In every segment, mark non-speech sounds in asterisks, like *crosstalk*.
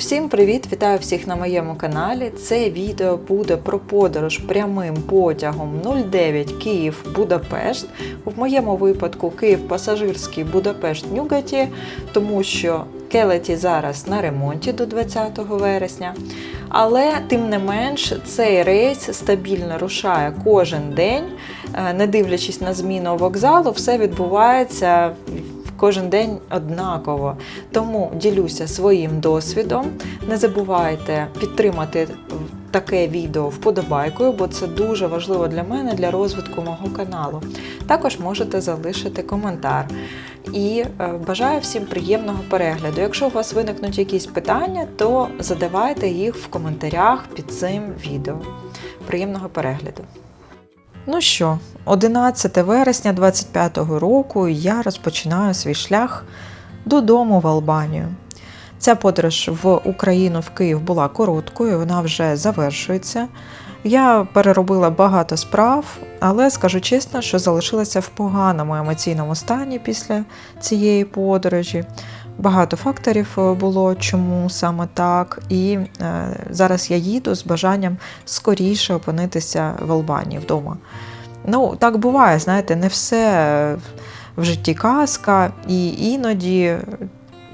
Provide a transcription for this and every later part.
Всім привіт! Вітаю всіх на моєму каналі. Це відео буде про подорож прямим потягом 09 Київ Будапешт. В моєму випадку Київ пасажирський Будапешт Нюгаті, тому що Келеті зараз на ремонті до 20 вересня. Але тим не менш цей рейс стабільно рушає кожен день, Е, не дивлячись на зміну вокзалу, все відбувається кожен день однаково. Тому ділюся своїм досвідом. Не забувайте підтримати таке відео вподобайкою, бо це дуже важливо для мене, для розвитку мого каналу. Також можете залишити коментар. І е, бажаю всім приємного перегляду. Якщо у вас виникнуть якісь питання, то задавайте їх в коментарях під цим відео. Приємного перегляду! Ну що, 11 вересня 25-го року я розпочинаю свій шлях додому в Албанію. Ця подорож в Україну в Київ була короткою, вона вже завершується. Я переробила багато справ, але скажу чесно, що залишилася в поганому емоційному стані після цієї подорожі. Багато факторів е, було, чому саме так. І е, зараз я їду з бажанням скоріше опинитися в Албанії вдома. Ну, так буває, знаєте, не все в житті казка, і іноді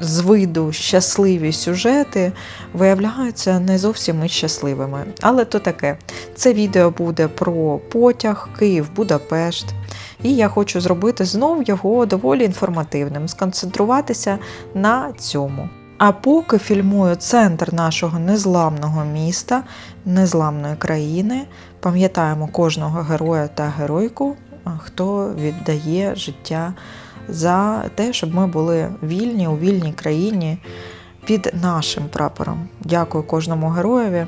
з виду щасливі сюжети виявляються не зовсім і щасливими. Але то таке. Це відео буде про потяг Київ-Будапешт. І я хочу зробити знов його доволі інформативним, сконцентруватися на цьому. А поки фільмую центр нашого незламного міста, незламної країни, пам'ятаємо кожного героя та геройку, хто віддає життя за те, щоб ми були вільні у вільній країні під нашим прапором. Дякую кожному героєві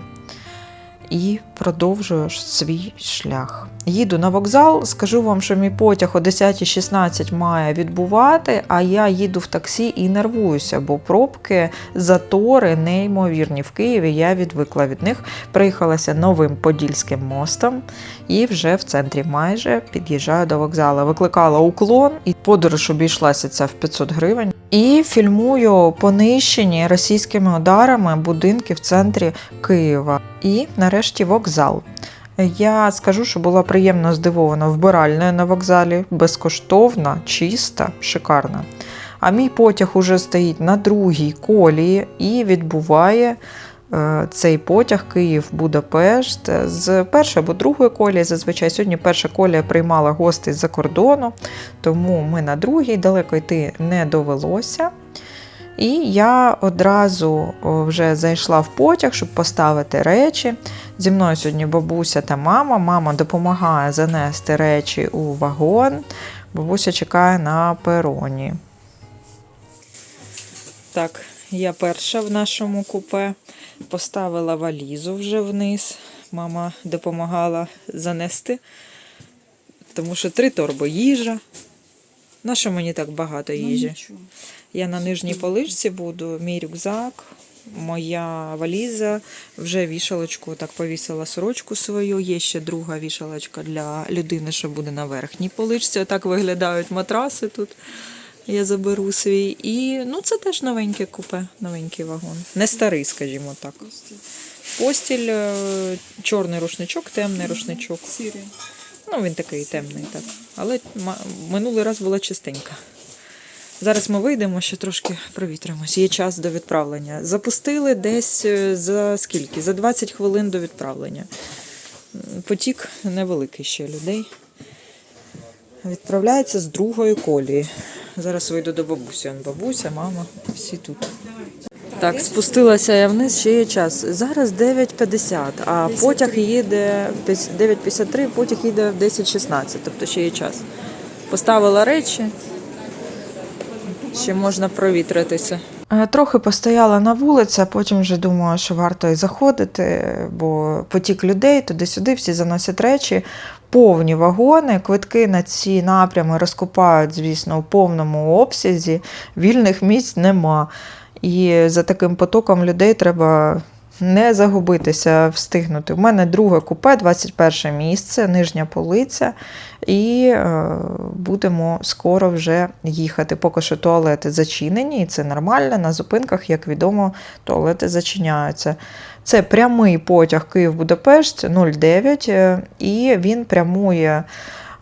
і продовжую свій шлях. Їду на вокзал, скажу вам, що мій потяг о 10.16 має відбувати, а я їду в таксі і нервуюся, бо пробки, затори неймовірні. В Києві я відвикла від них. Приїхалася новим Подільським мостом і вже в центрі майже під'їжджаю до вокзалу. Викликала уклон, і подорож обійшлася ця в 500 гривень. І фільмую понищені російськими ударами будинки в центрі Києва. І нарешті вокзал. Я скажу, що була приємно здивована вбиральною на вокзалі, безкоштовна, чиста, шикарна. А мій потяг уже стоїть на другій колії і відбуває е, цей потяг Київ-Будапешт з першої або другої колії. Зазвичай сьогодні перша колія приймала гостей з-за кордону, тому ми на другій далеко йти не довелося. І я одразу вже зайшла в потяг, щоб поставити речі. Зі мною сьогодні бабуся та мама. Мама допомагає занести речі у вагон. Бабуся чекає на пероні. Так, я перша в нашому купе. Поставила валізу вже вниз. Мама допомагала занести, тому що три торби їжа. На що мені так багато їжі? Я на нижній поличці буду, мій рюкзак, моя валіза, вже вішалочку так повісила сорочку свою. Є ще друга вішалочка для людини, що буде на верхній поличці. Отак виглядають матраси тут. Я заберу свій. І ну, це теж новеньке купе, новенький вагон. Не старий, скажімо так. Постіль, е, чорний рушничок, темний рушничок. Сірий. Ну, він такий темний, так. Але минулий раз була чистенька. Зараз ми вийдемо, ще трошки провітримось. Є час до відправлення. Запустили десь е, за скільки? За 20 хвилин до відправлення. Потік невеликий ще людей. Відправляється з другої колії. Зараз вийду до бабусі. Бабуся, мама, всі тут. Так, спустилася я вниз, ще є час. Зараз 9.50, а потяг їде в десь 9.53, потяг їде в 10.16, тобто ще є час. Поставила речі, ще можна провітритися. Е, Трохи постояла на вулиці, а потім вже думала, що варто і заходити, бо потік людей туди-сюди, всі заносять речі, повні вагони, квитки на ці напрями розкупають, звісно, у повному обсязі, вільних місць нема. І за таким потоком людей треба не загубитися, встигнути. У мене друге купе, 21 місце, нижня полиця, і е, будемо скоро вже їхати. Поки що туалети зачинені, і це нормально. На зупинках, як відомо, туалети зачиняються. Це прямий потяг Київ-Будапешт 09, е, і він прямує.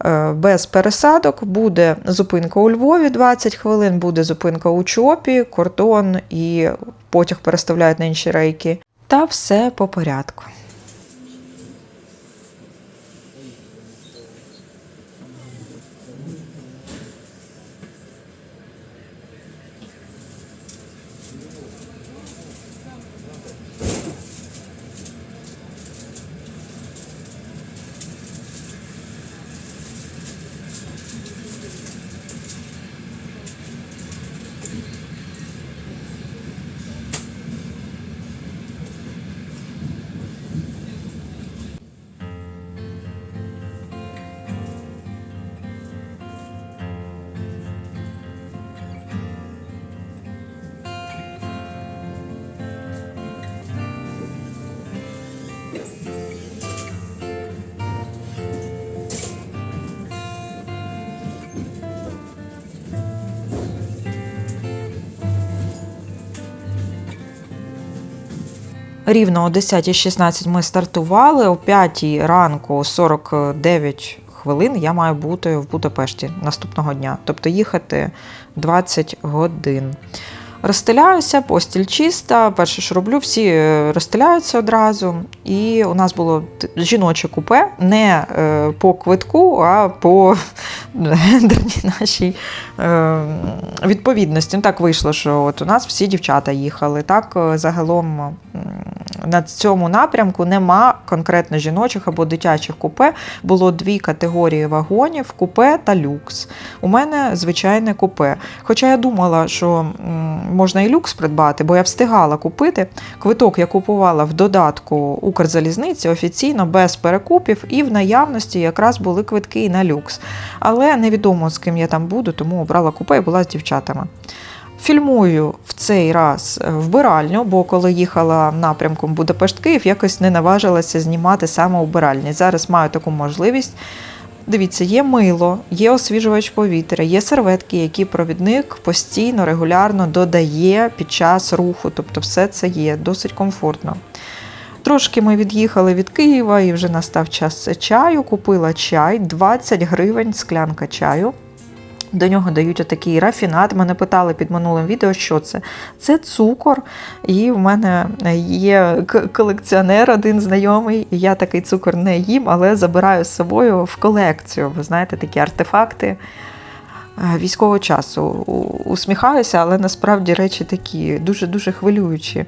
е, Без пересадок буде зупинка у Львові 20 хвилин, буде зупинка у Чопі, кордон і потяг переставляють на інші рейки. Та все по порядку. Рівно о 10.16 ми стартували, о 5 ранку 49 хвилин я маю бути в Будапешті наступного дня, тобто їхати 20 годин. Розстеляюся, постіль чиста. Перше, що роблю, всі е, розстеляються одразу. І у нас було жіноче купе не е, по квитку, а по *laughs* гендерній нашій е, відповідності. Ну, Так вийшло, що от у нас всі дівчата їхали. Так, загалом на цьому напрямку нема конкретно жіночих або дитячих купе. Було дві категорії вагонів: купе та люкс. У мене звичайне купе. Хоча я думала, що можна і люкс придбати, бо я встигала купити. Квиток я купувала в додатку Укрзалізниці офіційно без перекупів, і в наявності якраз були квитки і на люкс. Але невідомо з ким я там буду, тому обрала купе і була з дівчатами. Фільмую в цей раз е, вбиральню, бо коли їхала напрямком Будапешт-Київ, якось не наважилася знімати саме убиральні. Зараз маю таку можливість. Дивіться, є мило, є освіжувач повітря, є серветки, які провідник постійно, регулярно додає під час руху. Тобто, все це є досить комфортно. Трошки ми від'їхали від Києва і вже настав час чаю. Купила чай, 20 гривень склянка чаю. До нього дають отакий рафінат. Мене питали під минулим відео, що це. Це цукор, і в мене є колекціонер, один знайомий. Я такий цукор не їм, але забираю з собою в колекцію. Ви знаєте, такі артефакти е, військового часу. Усміхаюся, але насправді речі такі дуже-дуже хвилюючі.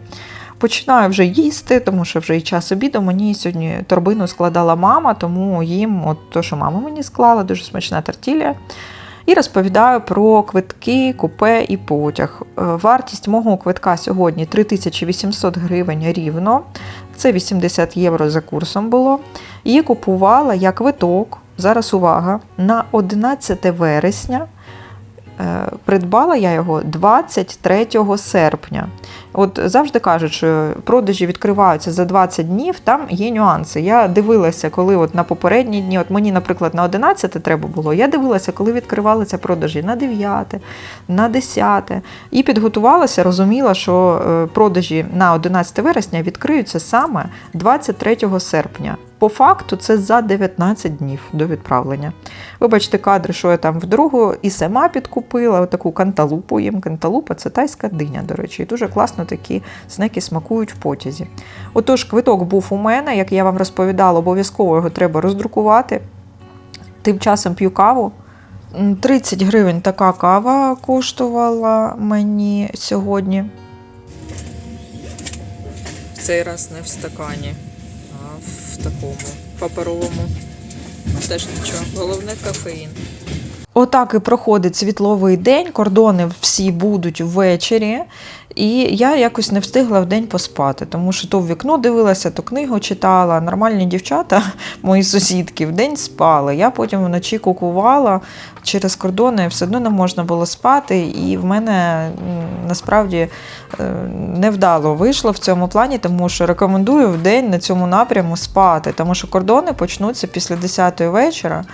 Починаю вже їсти, тому що вже і час обіду. Мені сьогодні торбину складала мама, тому їм от то, що мама мені склала, дуже смачна тортілля. І розповідаю про квитки, купе і потяг. Е, Вартість мого квитка сьогодні 3800 гривень рівно. Це 80 євро за курсом було. І купувала я квиток. Зараз увага, на 11 вересня. Е, Придбала я його 23 серпня. От завжди кажуть, що продажі відкриваються за 20 днів, там є нюанси. Я дивилася, коли от на попередні дні, от мені, наприклад, на 11 треба було, я дивилася, коли відкривалися продажі на 9, на 10. І підготувалася, розуміла, що е, продажі на 11 вересня відкриються саме 23 серпня. По факту це за 19 днів до відправлення. Вибачте кадри, що я там вдругу і сама підкупила таку канталупу їм. Канталупа це тайська диня, до речі, і дуже класно такі снеки смакують в потязі. Отож, квиток був у мене, як я вам розповідала, обов'язково його треба роздрукувати. Тим часом п'ю каву. 30 гривень така кава коштувала мені сьогодні. В цей раз не в стакані, в такому паперовому. Теж нічого. Головне кофеїн. Отак і проходить світловий день, кордони всі будуть ввечері. І я якось не встигла в день поспати, тому що то в вікно дивилася, то книгу читала. Нормальні дівчата, *laughs* мої сусідки, в день спали. Я потім вночі кукувала через кордони, все одно не можна було спати. І в мене насправді е, невдало вийшло в цьому плані, тому що рекомендую в день на цьому напряму спати, тому що кордони почнуться після 10-ї вечора.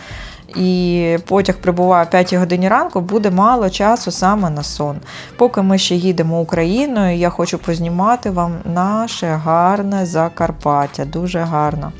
І потяг прибуває о 5 годині ранку, буде мало часу саме на сон. Поки ми ще їдемо Україною, я хочу познімати вам наше гарне Закарпаття. Дуже гарно.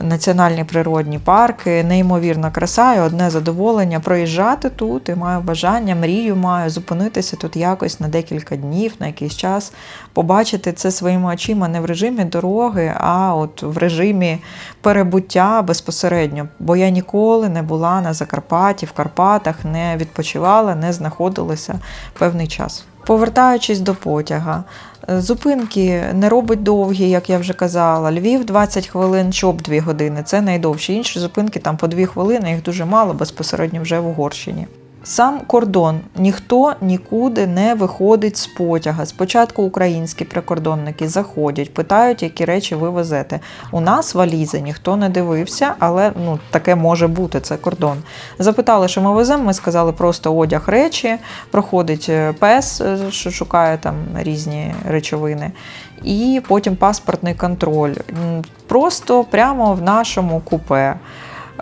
Національні природні парки, неймовірна краса і одне задоволення проїжджати тут. І маю бажання, мрію маю зупинитися тут якось на декілька днів, на якийсь час, побачити це своїми очима не в режимі дороги, а от в режимі перебуття безпосередньо. Бо я ніколи не була на Закарпатті, в Карпатах, не відпочивала, не знаходилася певний час. Повертаючись до потяга, зупинки не робить довгі, як я вже казала. Львів 20 хвилин, чоп 2 години. Це найдовші. Інші зупинки там по 2 хвилини, їх дуже мало безпосередньо вже в Угорщині. Сам кордон ніхто нікуди не виходить з потяга. Спочатку українські прикордонники заходять, питають, які речі ви везете. У нас валізи ніхто не дивився, але ну таке може бути. Це кордон. Запитали, що ми веземо. Ми сказали просто одяг речі. Проходить е, пес, е, що шукає там різні речовини, і потім паспортний контроль. Просто прямо в нашому купе.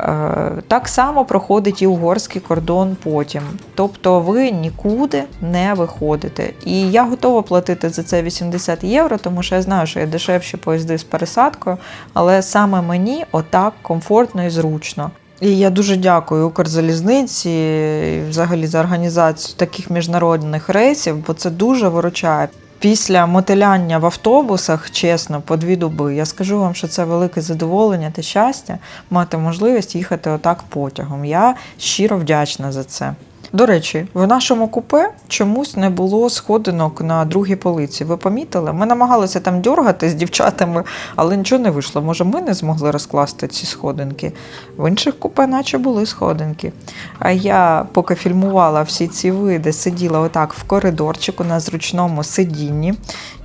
Е, Так само проходить і угорський кордон потім. Тобто ви нікуди не виходите. І я готова платити за це 80 євро, тому що я знаю, що є дешевші поїзди з пересадкою, але саме мені отак комфортно і зручно. І я дуже дякую Укрзалізниці і взагалі за організацію таких міжнародних рейсів, бо це дуже виручає. Після мотиляння в автобусах, чесно, по дві доби, я скажу вам, що це велике задоволення та щастя мати можливість їхати отак потягом. Я щиро вдячна за це. До речі, в нашому купе чомусь не було сходинок на другій полиці. Ви помітили? Ми намагалися там дергати з дівчатами, але нічого не вийшло. Може, ми не змогли розкласти ці сходинки. В інших купе, наче були сходинки. А я, поки фільмувала всі ці види, сиділа отак в коридорчику на зручному сидінні,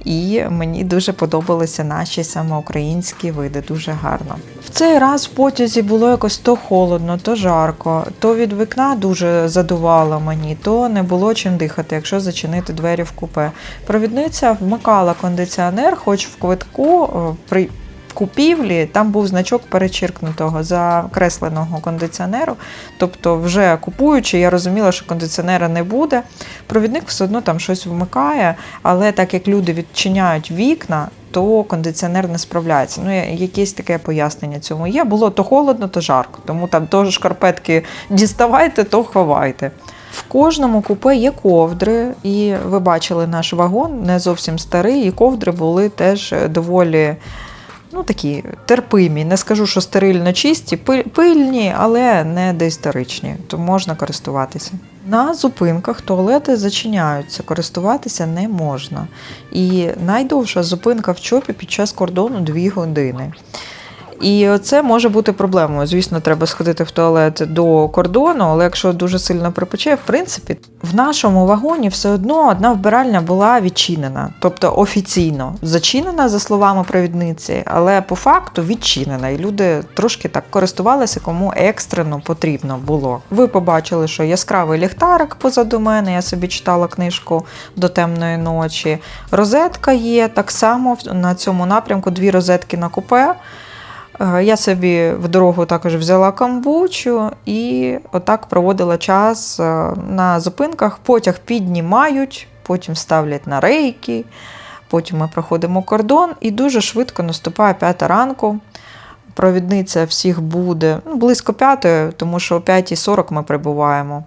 і мені дуже подобалися наші саме українські види, дуже гарно. В цей раз в потязі було якось то холодно, то жарко, то від вікна дуже задувало мені, то не було чим дихати, якщо зачинити двері в купе. Провідниця вмикала кондиціонер, хоч в квитку е, при купівлі там був значок перечеркнутого закресленого кондиціонеру. Тобто, вже купуючи, я розуміла, що кондиціонера не буде. Провідник все одно там щось вмикає, але так як люди відчиняють вікна, то кондиціонер не справляється. Ну, якесь таке пояснення цьому є. Було то холодно, то жарко. Тому там то шкарпетки діставайте, то ховайте. В кожному купе є ковдри, і ви бачили наш вагон, не зовсім старий, і ковдри були теж доволі ну, такі терпимі. Не скажу, що стерильно чисті, пильні, але не доісторичні, то можна користуватися. На зупинках туалети зачиняються, користуватися не можна. І найдовша зупинка в ЧОПі під час кордону 2 години. І це може бути проблемою. Звісно, треба сходити в туалет до кордону, але якщо дуже сильно припече, в принципі, в нашому вагоні все одно одна вбиральня була відчинена, тобто офіційно зачинена, за словами провідниці, але по факту відчинена. І люди трошки так користувалися, кому екстрено потрібно було. Ви побачили, що яскравий ліхтарик позаду мене. Я собі читала книжку до темної ночі. Розетка є так само на цьому напрямку. Дві розетки на купе. Е, Я собі в дорогу також взяла камбучу і отак проводила час е, на зупинках. Потяг піднімають, потім ставлять на рейки, потім ми проходимо кордон і дуже швидко наступає п'ята ранку. Провідниця всіх буде ну, близько п'ятої, тому що о 5.40 ми прибуваємо.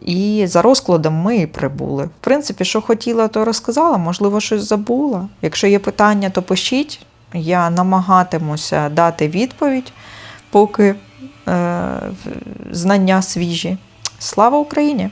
І за розкладом ми і прибули. В принципі, що хотіла, то розказала, можливо, щось забула. Якщо є питання, то пишіть. Я намагатимуся дати відповідь, поки е, знання свіжі. Слава Україні!